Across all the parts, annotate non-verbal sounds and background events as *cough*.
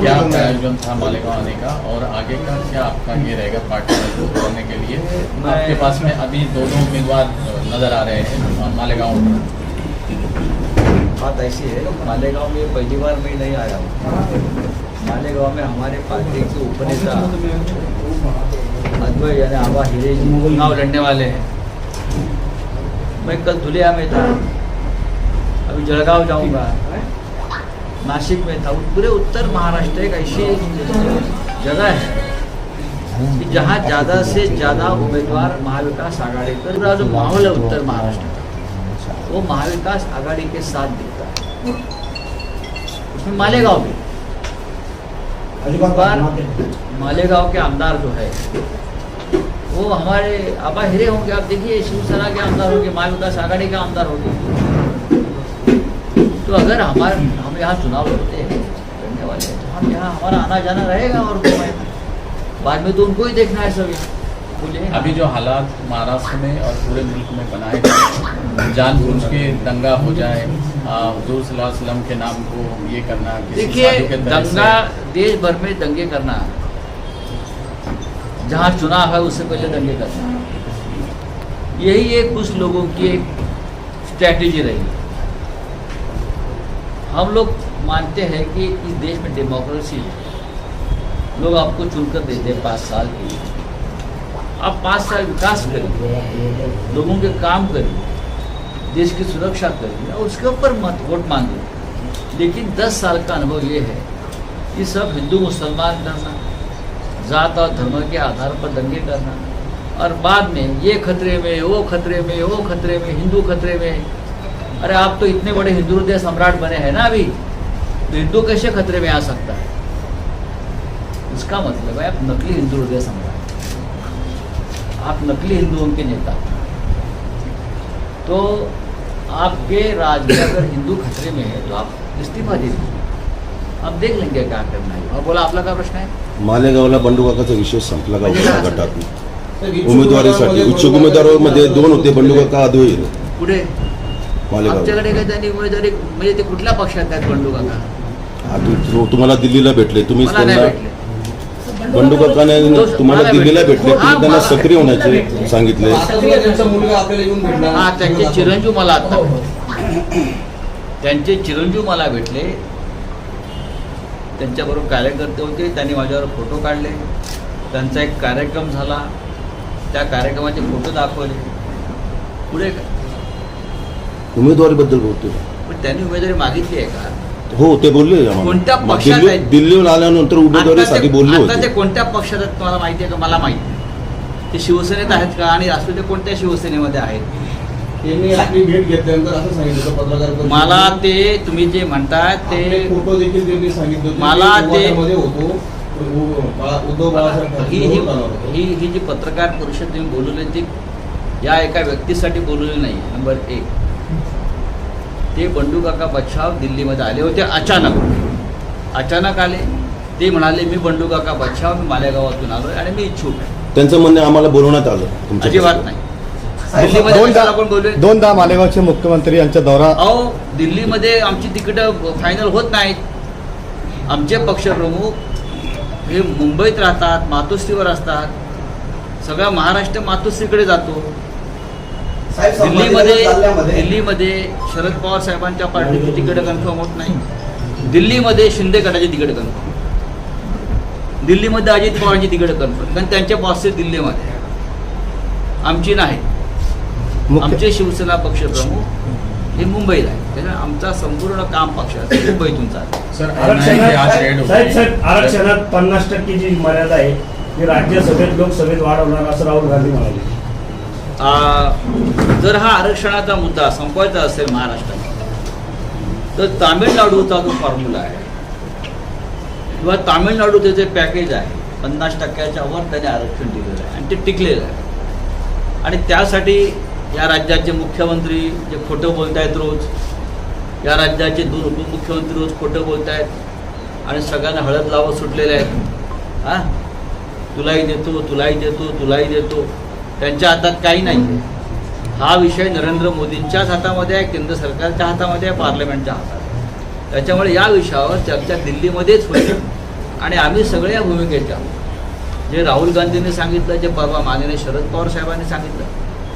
क्या आयोजन था मालेगांव आने का? और आगे का क्या आपका ये रहेगा पार्टी मज़बूत करने के लिए? आपके पास में अभी दोनों उम्मीदवार नज़र आ रहे हैं मालेगांव में। बात ऐसी है मालेगांव में पहली बार मैं नहीं आया हूँ। मालेगांव में हमारे पार्टी के उपनेता अद्वै यानी आबा हिरे जी चुनाव लड़ने वाले हैं। मैं कल धुलिया में था अभी जलगांव जाऊँगा। नासिक में था पूरे उत्तर महाराष्ट्र एक ऐसी जगह है कि जहाँ ज़्यादा से ज़्यादा उम्मीदवार महाविकास आघाड़ी का पूरा जो माहौल है उत्तर महाराष्ट्र का वो महाविकास आघाड़ी के साथ दिखता है। उसमें मालेगांव भी। इस बार मालेगांव के आमदार जो है वो हमारे आबा हिरे होंगे। आप देखिए शिवसेना के आमदार होंगे महाविकास आघाड़ी के आमदार होंगे। तो अगर हमारे हम यहाँ चुनाव लड़ते हैं लड़ने वाले हैं तो हम यहाँ हमारा आना जाना रहेगा और बाद में तो उनको ही देखना है सब यहाँ। अभी जो हालात महाराष्ट्र में और पूरे मुल्क में बनाए गए हैं, जानबूझ के दंगा हो जाए हुजूर के नाम को ये करना देखिए दंगा देश भर में दंगे करना जहाँ चुनाव है उससे पहले दंगे करना। यही एक कुछ लोगों की एक स्ट्रैटेजी रही। हम लोग मानते हैं कि इस देश में डेमोक्रेसी है। लोग आपको चुनकर देते हैं पाँच साल के लिए। आप पाँच साल विकास करिए, लोगों के काम करिए, देश की सुरक्षा करिए, और उसके ऊपर मत वोट मांगिए लेकिन दस साल का अनुभव ये है कि सब हिंदू, मुसलमान करना, जात और धर्म के आधार पर दंगे करना, और बाद में ये खतरे में, वो खतरे में, वो खतरे में, हिंदू खतरे में अरे आप तो इतने बड़े हिंदू हृदय सम्राट बने हैं ना अभी तो हिंदू कैसे खतरे में आ सकता है? इसका मतलब है आप नकली हिंदू हृदय सम्राट। आप नकली हिंदुओं के नेता। तो आपके राज्य में अगर हिंदू खतरे में है तो आप इस्तीफा दे दीजिए। अब देख लेंगे क्या करना है। और बोला आपला काय प्रश्न आहे मालेगावला बंडू काकाचा विषय संपला का होता गटातून उमेदवारीसाठी इच्छुक उमेदवारांमध्ये दोन होते बंडू काका अद्वैत पुढे मालेगाव आमच्याकडे काही त्यांनी उमेदवारी म्हणजे ते कुठल्या पक्षात आहेत बंडू काका? तुम्हाला दिल्लीला भेटले तुम्ही बंडू काकाने तुम्हाला दिल्लीला भेटले. हा, तुम्ही त्यांना सक्रिय. होण्याचे सांगितले. त्यांचा मुलगा आपल्याला येऊन भेटला. हा त्यांचे चिरंजीव मला आता. भेटले. त्यांचे चिरंजीव मला भेटले. त्यांच्याबरोबर कार्यकर्ते होते त्यांनी माझ्यावर फोटो काढले. त्यांचा एक कार्यक्रम झाला. त्या कार्यक्रमाचे फोटो दाखवले. पुढे काय? उमेदवारीबद्दल बोलतो पण त्यांनी उमेदवारी मागितली आहे का हो ते बोलले. कोणत्या मग पक्षात दिल्ली- आहेत? दिल्लीहून आल्यानंतर उमेदवारीसाठी बोलले आता ते होते कोणत्या पक्षात आहेत तुम्हाला माहिती आहे का मला माहिती नाही. ते शिवसेनेत आहेत का आणि असू ते कोणत्या शिवसेनेमध्ये आहेत त्यांनी आपली भेट घेतल्यानंतर असं सांगितलं होतं पत्रकार परिषदेत. मला ते तुम्ही जे म्हणताय आपले ते फोटो देखील त्यांनी सांगितले होते. मला ते- मध्ये होतो उ- उद्धव बाळासाहेब ठाकरे ही ही होता. ही ही जी पत्रकार परिषद तुम्ही बोलवली ती या एका व्यक्तीसाठी बोलवली नाही नंबर एक ते बंडू काका बच्छाव दिल्लीमध्ये आले होते अचानक. अचानक आले. ते म्हणाले मी बंडू काका बच्छाव मी मालेगावातून आलोय आणि मी इच्छुक आहे. त्यांचं म्हणणे आम्हाला बोलवण्यात आलं अजिबात नाही. दिल्लीमध्ये दोनदा कशाला आपण बोललोय दोनदा मालेगावचे मुख्यमंत्री यांचा दौरा अहो दिल्लीमध्ये आमची तिकीटं फायनल होत नाहीत. आमचे पक्षप्रमुख हे मुंबईत राहतात मातोश्रीवर असतात. सगळा महाराष्ट्र मातोश्रीकडे जातो. दिल्लीमध्ये दिल्लीमध्ये शरद पवार साहेबांच्या पार्टीची तिकीटं कन्फर्म होत नाही. दिल्लीमध्ये शिंदे गटाची तिकीटं कन्फर्म दिल्लीमध्ये अजित पवारांची तिकीटं कन्फर्म कारण त्यांच्या बॉसचे दिल्लीमध्ये. आमची नाही. आमचे शिवसेना पक्षप्रमुख हे मुंबईला आहे त्याच्यामुळे आमचा संपूर्ण काम पक्षाचं मुंबईतून चालतं आरक्षणात पन्नास टक्के जी मर्यादा आहे ती राज्यसभेत लोकसभेत वाढवणार असं राहुल गांधी म्हणाले. जर हा आरक्षणाचा मुद्दा संपवायचा असेल महाराष्ट्रात तर तामिळनाडूचा जो फॉर्म्युला आहे किंवा तामिळनाडूचे जे पॅकेज आहे पन्नास टक्क्याच्या वर त्याने आरक्षण दिलेलं आहे आणि ते टिकलेलं आहे. आणि त्यासाठी या राज्याचे मुख्यमंत्री जे खोटं बोलत आहेत रोज या राज्याचे दोन उपमुख्यमंत्री रोज खोटं बोलत आहेत आणि सगळ्यांना हळद लावत सुटलेले आहेत. हां? तुलाही देतो तुलाही देतो तुलाही देतो. त्यांच्या हातात काही नाही हा विषय नरेंद्र मोदींच्याच हातामध्ये आहे केंद्र सरकारच्या हातामध्ये आहे पार्लमेंटच्या हातात आहे. त्याच्यामुळे या विषयावर चर्चा दिल्लीमध्येच होईल आणि आम्ही सगळ्या भूमिकेच्या आहोत. जे राहुल गांधींनी सांगितलं जे परवा माननीय शरद पवार साहेबांनी सांगितलं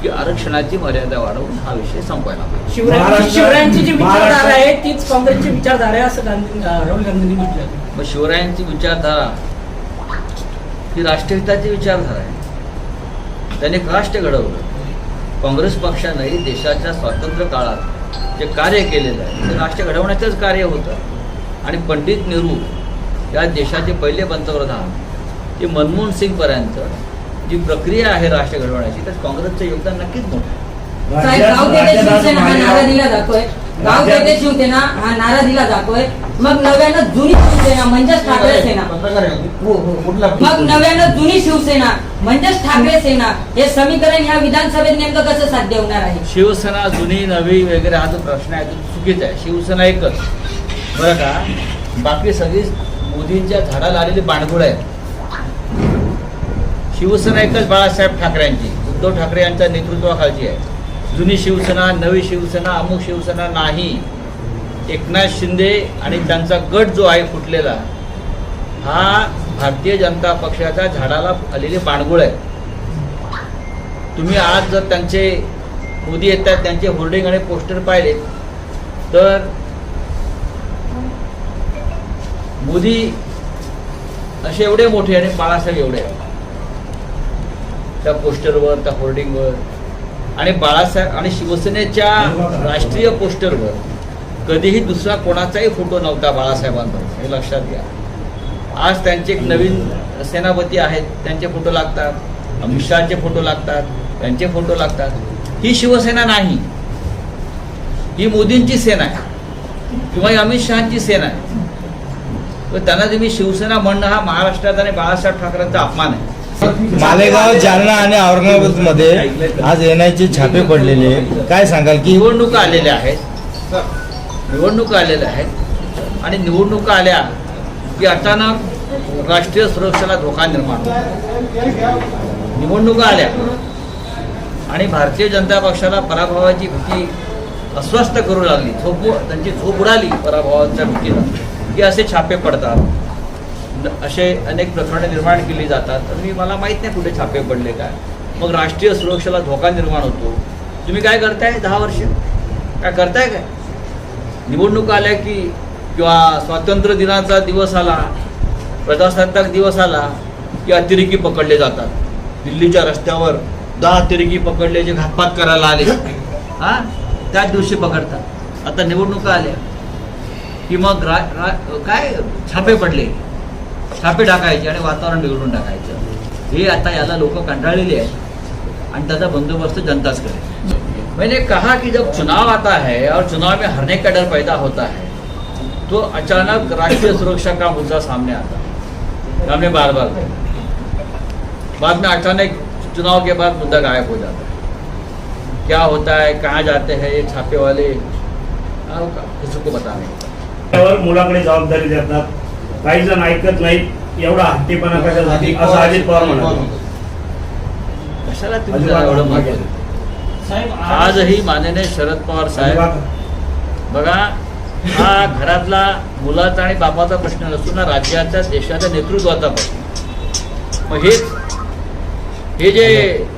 की आरक्षणाची मर्यादा वाढवून हा विषय संपवायला पाहिजे शिवरायांची जी विचारधारा आहे तीच काँग्रेसची विचारधारा आहे असं गांधी राहुल गांधींनी म्हटलं मग शिवरायांची विचारधारा ही राष्ट्रहिताची विचारधारा आहे त्याने राष्ट्र घडवलं. काँग्रेस पक्षानंही देशाच्या स्वातंत्र्य काळात जे कार्य केलेलं आहे ते राष्ट्र घडवण्याचंच कार्य होतं. आणि पंडित नेहरू या देशाचे पहिले पंतप्रधान ते मनमोहन सिंगपर्यंत जी प्रक्रिया आहे राष्ट्र घडवण्याची त्यात काँग्रेसचं योगदान नक्कीच मोठं आहे. गाव शिवसेना हा नारा मालेगाव- दिला जातोय. गाव राज्यात- तेथे शिवसेना हा नारा दिला जातोय. मग नव्यानं जुनी शिवसेना म्हणजेच ठाकरे सेना. पत्रकार आहे का? हो हो मग नव्यानं जुनी शिवसेना म्हणजेच ठाकरे सेना हे समीकरण ह्या विधानसभेत नेमकं कसं साध्य होणार आहे? शिवसेना जुनी नवी वगैरे हा जो प्रश्न आहे तो चुकीचा आहे. शिवसेना एकच. बरं का? बाकी सगळी मोदींच्या झाडाला आलेली बाणगुळ आहेत. शिवसेना एकच बाळासाहेब ठाकरेंची. उद्धव ठाकरे यांच्या नेतृत्वाखालची आहे. जुनी शिवसेना नवी शिवसेना अमुक शिवसेना नाही. एकनाथ शिंदे आणि त्यांचा गट जो आहे फुटलेला हा भारतीय जनता पक्षाच्या झाडाला आलेली बाणगुळ आहे. तुम्ही आज जर त्यांचे मोदी येतात त्यांचे होर्डिंग आणि पोस्टर पाहिले तर मोदी असे एवढे मोठे आणि बाळासाहेब एवढे त्या पोस्टरवर त्या होर्डिंगवर आणि बाळासाहेब आणि शिवसेनेच्या राष्ट्रीय पोस्टरवर कधीही दुसरा कोणाचाही फोटो नव्हता बाळासाहेबांचा हे लक्षात घ्या. आज त्यांचे एक नवीन सेनापती आहेत त्यांचे फोटो लागतात अमित शहाचे फोटो लागतात त्यांचे फोटो लागतात. ही शिवसेना नाही. ही मोदींची सेना आहे किंवा ही अमित शहाची सेना आहे. तर त्यांना तुम्ही शिवसेना म्हणणं हा महाराष्ट्रात आणि बाळासाहेब ठाकरेंचा अपमान आहे. मालेगाव जालना आणि औरंगाबादमध्ये आज एनआयचे छापे पडलेले काय सांगाल की निवडणुका आलेल्या आहेत. निवडणुका आलेल्या आहेत. आणि निवडणुका आल्या की अचानक राष्ट्रीय सुरक्षेला धोका निर्माण निवडणुका आल्या. आणि भारतीय जनता पक्षाला पराभवाची भीती अस्वस्थ करू लागली. झोप त्यांची झोप उडाली पराभवाच्या भीतीला की असे छापे पडतात. असे अनेक प्रकरणे निर्माण केली जातात. तर मी मला माहीत नाही कुठे छापे पडले काय. मग राष्ट्रीय सुरक्षेला धोका निर्माण होतो. तुम्ही काय करताय दहा वर्ष? काय करताय काय? निवडणुका आल्या की किंवा स्वातंत्र्य दिनाचा दिवस आला प्रजासत्ताक दिवस आला की अतिरेकी पकडले जातात. दिल्लीच्या रस्त्यावर दहा अतिरेकी पकडले जे घातपात करायला आले. हा? त्याच दिवशी पकडतात. आता निवडणुका आल्या की मग रा, रा काय छापे पडले? छापे टाकायचे आणि वातावरण बिघडून टाकायचं. हे आता याला लोक कंटाळलेले आहेत आणि त्याचा बंदोबस्त जनताच करेल. मैंने कहा कि जब चुनाव आता है और चुनाव में हारने का डर पैदा होता है तो अचानक राष्ट्रीय सुरक्षा का मुद्दा सामने आता है। हमने बार बार। बाद में अचानक चुनाव के बाद मुद्दा गायब हो जाता है। क्या होता है कहाँ जाते हैं ये छापे वाले? किसी को पता नहीं। मुलाकडे जबाबदारी देतात काही जण ऐकत नाहीत एवढा हट्टीपणा कशासाठी असं अजित पवार म्हणाले कशाला तुम्ही अजिबात जरा एवढं साहेब देता? आज आजही माननीय शरद पवार साहेब बघा. हा घरातला मुलाचा आणि बापाचा प्रश्न नसून हा राज्याच्या देशाच्या नेतृत्वाचा प्रश्न. मग हेच हे जे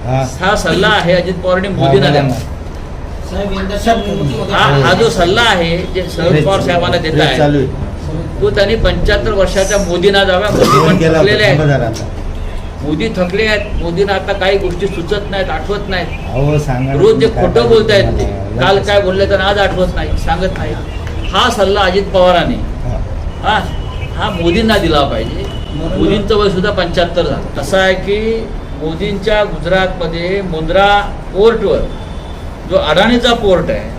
हा. हा. सल्ला आहे अजित पवारांनी मोदींना यंदाच्या निवडणुकीमध्ये हा हा जो सल्ला आहे जे शरद पवार साहेबांना देत आहे. तो त्यांनी पंच्याहत्तर वर्षाच्या मोदींना जाव्या. मोदी पण केला थकलेले आहेत. मोदी थकले आहेत. मोदींना आता काही गोष्टी सुचत नाहीत आठवत नाहीत. रोज काय खोटं बोलतायत ते मला. काल काय बोलले तर आज आठवत नाही सांगत नाही. हा सल्ला अजित पवारांनी. हा. हा हा मोदींना दिला पाहिजे. मोदींचं वय सुद्धा पंच्याहत्तर झालं. कसं आहे की मोदींच्या गुजरातमध्ये मुंद्रा पोर्टवर जो अडाणीचा पोर्ट आहे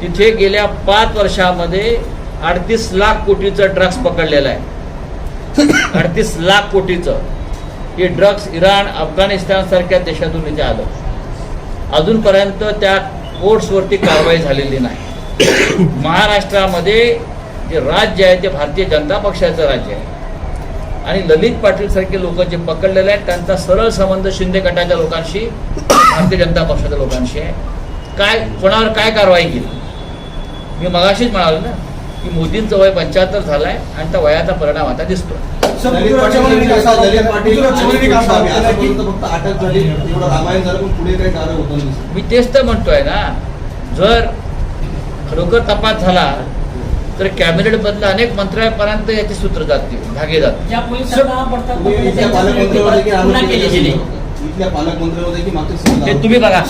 तिथे गेल्या पाच वर्षामध्ये अडतीस लाख कोटीचं ड्रग्स पकडलेलं आहे. *coughs* अडतीस लाख कोटीचं. हे ड्रग्स इराण अफगाणिस्तान सारख्या देशातून इथे आलं. अजूनपर्यंत त्या पोर्ट्सवरती कारवाई झालेली नाही. *coughs* महाराष्ट्रामध्ये जे राज्य आहे ते भारतीय जनता पक्षाचं राज्य आहे. आणि ललित पाटील सारखे लोक जे पकडलेले आहेत त्यांचा सरळ संबंध शिंदे गटाच्या लोकांशी भारतीय जनता पक्षाच्या लोकांशी आहे. काय कोणावर काय कारवाई केली? मी मगाशीच म्हणालो ना की मोदींचं वय पंच्याहत्तर झालाय आणि त्या वयाचा परिणाम आता दिसतो मी तेच तर म्हणतोय ना जर खरोखर तपास झाला तर कॅबिनेटमधल्या अनेक मंत्र्यांपर्यंत याचे सूत्र जातील धागे जातील. ते तुम्ही बघा.